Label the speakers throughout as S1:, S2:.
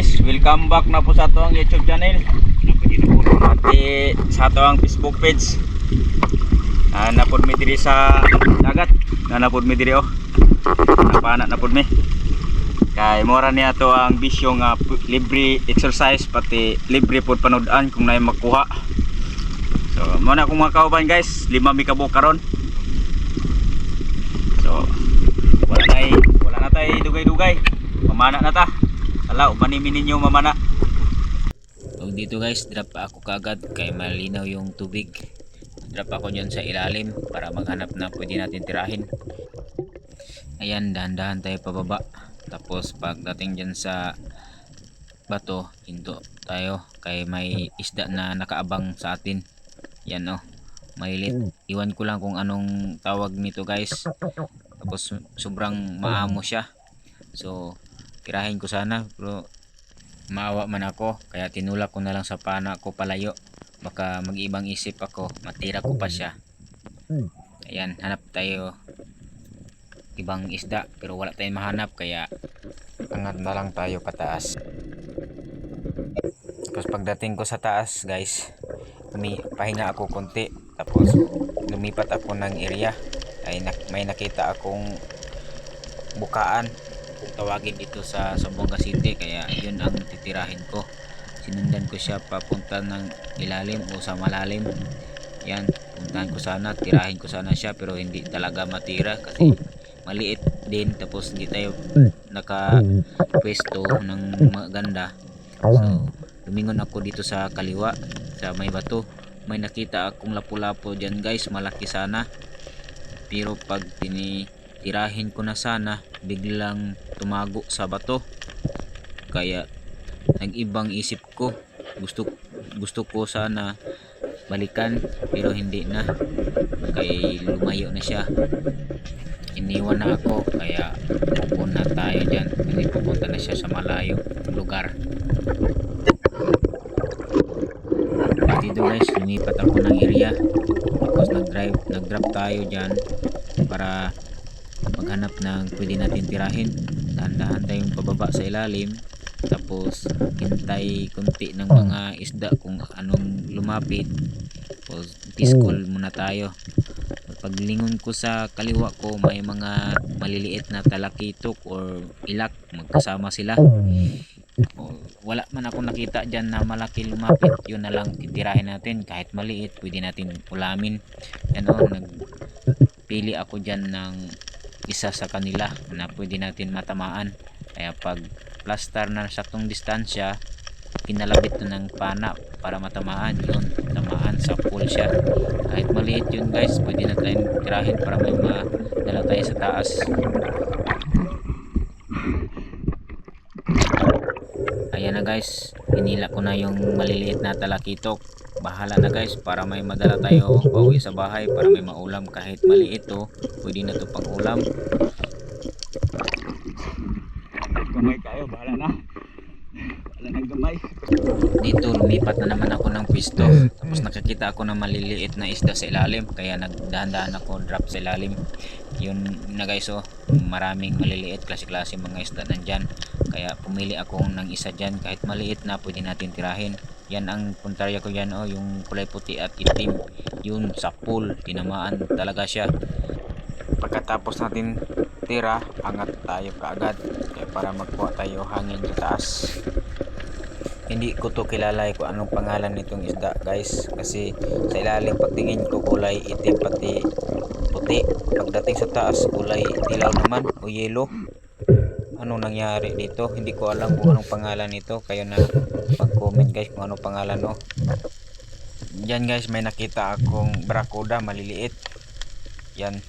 S1: guys, welcome back na po sa ato ang YouTube channel. Pati sa ato ang Facebook page. Ah, napod mi diri sa dagat. Na napod mi diri oh. Napana napod mi. Kay mora niya to ang bisyo nga pu- libre exercise pati libre pod panood-an kung naay makuha. So, mo na akong mga kauban guys, lima mi kabuk karon. So, wala na wala na tayo dugay-dugay. Mamana na ta. Ala, umanimin ninyo mamana.
S2: So dito guys, drop ako kagad kay malinaw yung tubig. Drop ako dyan sa ilalim para maghanap na pwede natin tirahin. Ayan, dahan-dahan tayo pababa. Tapos pagdating dyan sa bato, hinto tayo kay may isda na nakaabang sa atin. Yan oh, malilit. Iwan ko lang kung anong tawag nito guys. Tapos sobrang maamo siya. So, tirahin ko sana pero maawa man ako. Kaya tinulak ko na lang sa pana ko palayo. Baka mag-ibang isip ako matira ko pa siya. Ayan hanap tayo ibang isda pero wala tayong mahanap kaya angat na lang tayo pataas tapos pagdating ko sa taas guys pahinga ako konti. Tapos lumipat ako ng area. Ay may nakita akong bukaan tawagin dito sa Zamboanga City. Kaya yun ang titirahin ko. Sinundan ko siya papunta ng ilalim o sa malalim. Yan puntahan ko sana tirahin ko sana siya pero hindi talaga matira kasi maliit din tapos hindi tayo naka pwesto ng maganda so lumingon ako dito sa kaliwa sa may bato. May nakita akong lapu-lapo dyan guys malaki sana. Pero pag tinitirahin ko na sana biglang tumago sa bato. Kaya nag-ibang isip ko. Gusto gusto ko sana balikan pero hindi na. Kay lumayo na siya. Iniwan na ako kaya pupunta tayo dyan. Kasi pupunta na siya sa malayo lugar. Dito guys lumipat ako ng area. Tapos nag drive nag drop tayo dyan para maghanap ng pwede natin tirahin dahan-dahan tayong pababa sa ilalim. Tapos hintay kunti ng mga isda kung anong lumapit. Tapos piskol muna tayo. Paglingon ko sa kaliwa ko may mga maliliit na talakitok or ilak. Magkasama sila. O, wala man ako nakita dyan na malaki lumapit. Yun na lang titirahin natin. Kahit maliit pwede natin ulamin. Yan o nagpili ako dyan ng isa sa kanila na pwede natin matamaan. Kaya pag plaster na saktong distansya kinalabit na ng pana para matamaan yun. Tamaan sa pool siya. Kahit maliit yun guys pwede na tayong tirahin para may madala tayo sa taas. Ayan na guys. Pinila ko na yung maliliit na talakitok bahala na guys para may madala tayo pauwi sa bahay para may maulam kahit maliit to pwede na to pang ulam
S1: Gamay kayo, bahala na. Wala nang gamay.
S2: dito lumipat na naman ako ng pwesto. Tapos nakakita ako ng maliliit na isda sa ilalim kaya nagdahan-dahan ako drop sa ilalim. Yun na guys oh. Maraming maliliit klase-klase mga isda nandyan. Kaya pumili ako ng isa dyan. Kahit maliit na pwede natin tirahin yan ang puntarya ko dyan oh yung kulay puti at itim. Yun sa pool tinamaan talaga siya. Pagkatapos natin tira angat tayo kaagad. Kaya para magkuha tayo hangin sa taas. Hindi ko to kilala eh kung anong pangalan nitong isda guys. Kasi sa ilalim pagtingin ko kulay itim pati puti. Pagdating sa taas kulay dilaw naman o yellow. Anong nangyari dito? Hindi ko alam kung anong pangalan nito. Kayo na mag comment guys kung anong pangalan no yan guys may nakita akong brakuda maliliit yan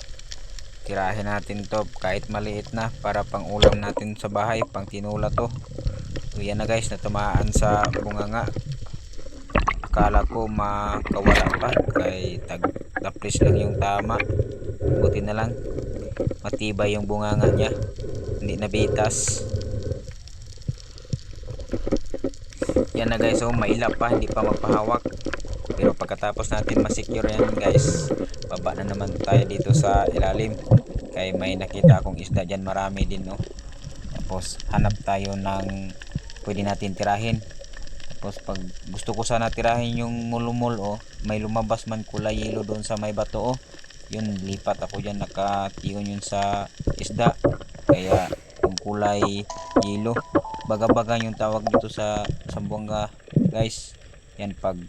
S2: tirahin natin to kahit maliit na para pang ulam natin sa bahay pang tinula to So yan na guys, natamaan sa bunganga. Akala ko makawala pa kay tag taplis lang yung tama. Buti na lang matibay yung bunganga niya. Hindi nabitas. Yan na guys, oh, mailap pa, hindi pa magpahawak. Pero pagkatapos natin masecure yan guys, baba na naman tayo dito sa ilalim. Kay may nakita akong isda dyan, marami din no. Tapos hanap tayo ng pwede natin tirahin. Tapos pag gusto ko sana tirahin yung mulumul oh, may lumabas man kulay yellow doon sa may bato oh. Yun lipat ako diyan nakatiyon yun sa isda. Kaya yung kulay yellow, baga-baga yung tawag dito sa Sambuanga, guys. Yan pag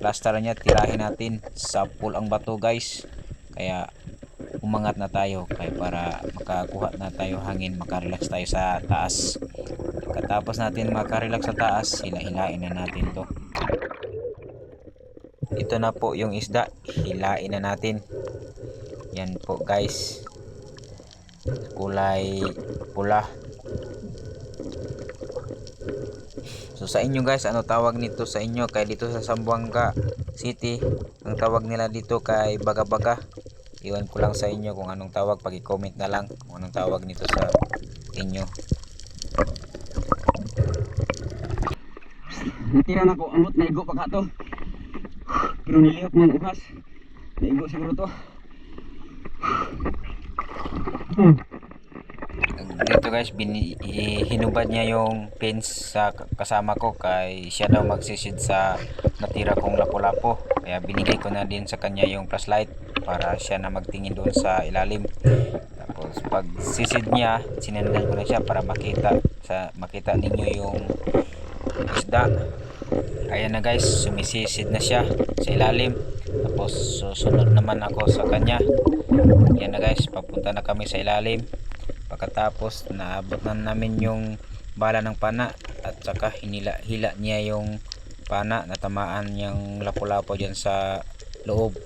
S2: plaster niya tirahin natin sa pool ang bato, guys. Kaya umangat na tayo kaya para makakuha na tayo hangin, makarelax tayo sa taas. Katapos natin makarelax sa taas, hila-hilain na natin to. Ito na po yung isda, hilain na natin. Yan po guys. Kulay pula. So sa inyo guys, ano tawag nito sa inyo? Kaya dito sa Zamboanga City, ang tawag nila dito kay baga-baga. Iwan ko lang sa inyo kung anong tawag, pag-comment na lang kung anong tawag nito sa inyo.
S1: Tira na ko, amot naigo pa ka to. Pero nilihok man uhas. Naigo siguro to.
S2: Dito guys, bini, i- hinubad niya yung pins sa kasama ko kay siya daw magsisid sa natira kong lapo-lapo. Kaya binigay ko na din sa kanya yung flashlight para siya na magtingin doon sa ilalim. Tapos pag sisid niya, sinendan ko na siya para makita sa makita ninyo yung isda. Ayan na guys, sumisisid na siya sa ilalim. Tapos susunod naman ako sa kanya. Yan na guys, papunta na kami sa ilalim. Pagkatapos naabot na namin yung bala ng pana at saka hinila hila niya yung pana natamaan yung lapo-lapo dyan sa loob.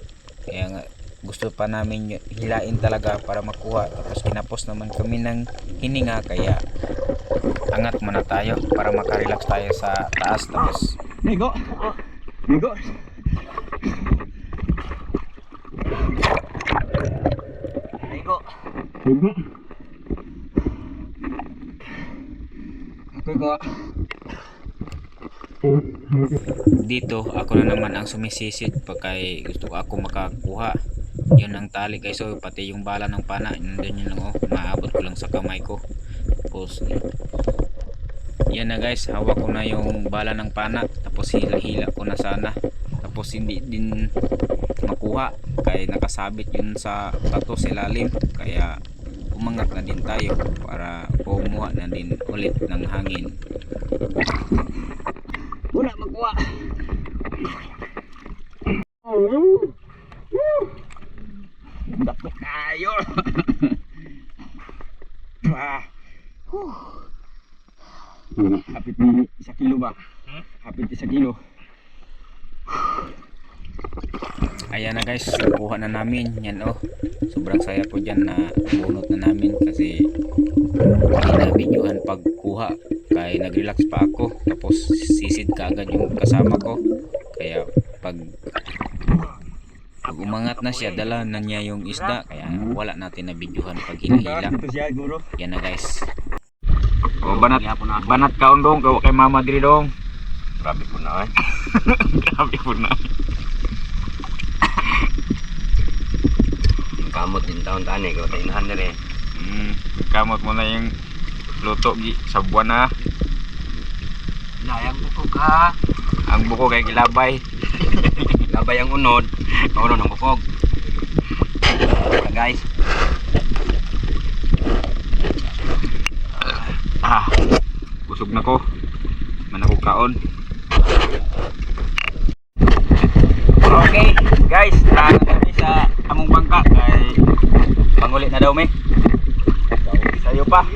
S2: Kaya nga gusto pa namin hilain talaga para makuha tapos kinapos naman kami ng hininga kaya angat muna tayo para makarelax tayo sa taas tapos
S1: Naigo. Naigo. Naigo. Naigo. Ako ko.
S2: Dito ako na naman ang sumisisid pagka gusto ko ako makakuha. Yun ang tali guys so pati yung bala ng pana nandun yun lang oh. Maabot ko lang sa kamay ko. Tapos yan na guys. Hawak ko na yung bala ng pana. Tapos hila hila ko na sana. Tapos hindi din makuha. Kaya nakasabit yun sa bato sa ilalim. Kaya umangat na din tayo para kumuha na din ulit ng hangin
S1: Wala makuha. Dako kayo. ah. Hapit isa kilo ba? Hapit isa kilo.
S2: Ayan na guys, nakuha na namin. Yan oh. Sobrang saya ko dyan na bunot na namin kasi hindi na videohan pagkuha. Kaya nag-relax pa ako. Tapos sisid ka agad yung kasama ko. Kaya pag pag umangat na siya, dala na niya yung isda. Kaya wala natin na videohan pag hinahila.
S1: Ito siya guro.
S2: Yan na guys.
S1: Oh, banat banat kaon dong kay mama diri dong. Grabe po na eh. Grabe po na.
S3: Kamot din taon kaya tayo inahan na rin
S1: Mm, kamot mo na yung luto gi sa buwan na.
S3: layang buko ka
S1: Ang buko kay kilabay.
S3: labay ang unod ang unod ng bukog Ah, guys
S1: Ah, busog na ko. Man ako kaon. Okay, guys, na kami sa among bangka kay manguli na daw mi. Sayo pa.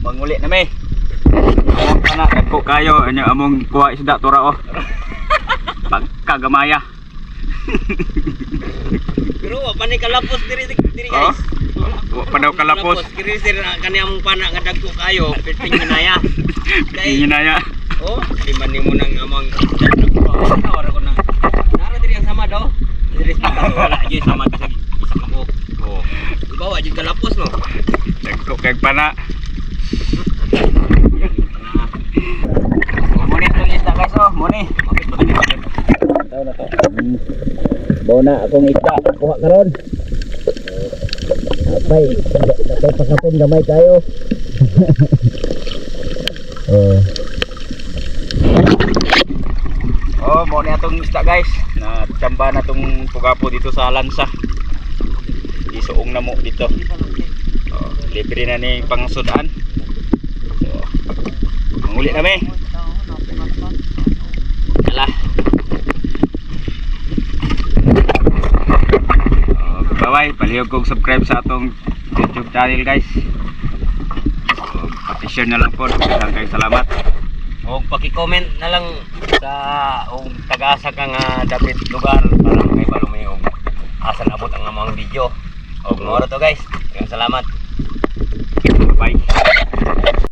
S1: Manguli na mi. Ayan pa na, dagko kayo, ano among kuha isda tura oh. Pagkagamaya.
S3: pero wa pa ni kalapos diri diri
S1: Oh. Wa pa daw kalapos.
S3: kiri sir kani among pana nga dagko kayo piting minaya
S1: Hindi na ya.
S3: oh di man nimo nang among tawar ko na nara diri ang sama daw diri sa wala gyud sama sa ka ko oh ikaw wa gyud kalapos no
S1: Dagko kay pana. Oh, muni itong isda oh, muni.
S2: Tahu na to. Bona akong isda kuha karon. Apay, apay pakapin gamay kayo.
S3: Oh.
S1: Oh, mo na itong isda guys. Na tsamba na itong pugapo dito sa lansa. Isuong na mo dito. Oh, libre na ni pangsudan. So, manguli na me. Ala. Oh, bye-bye. Palihog kong subscribe sa atong YouTube channel guys. So, pati-share na lang po. Daghang salamat.
S3: O paki-comment na lang sa og taga-asa ka nga David lugar para may balumi og asa nabot ang among video. Og mo to guys. Salamat.
S1: Bye.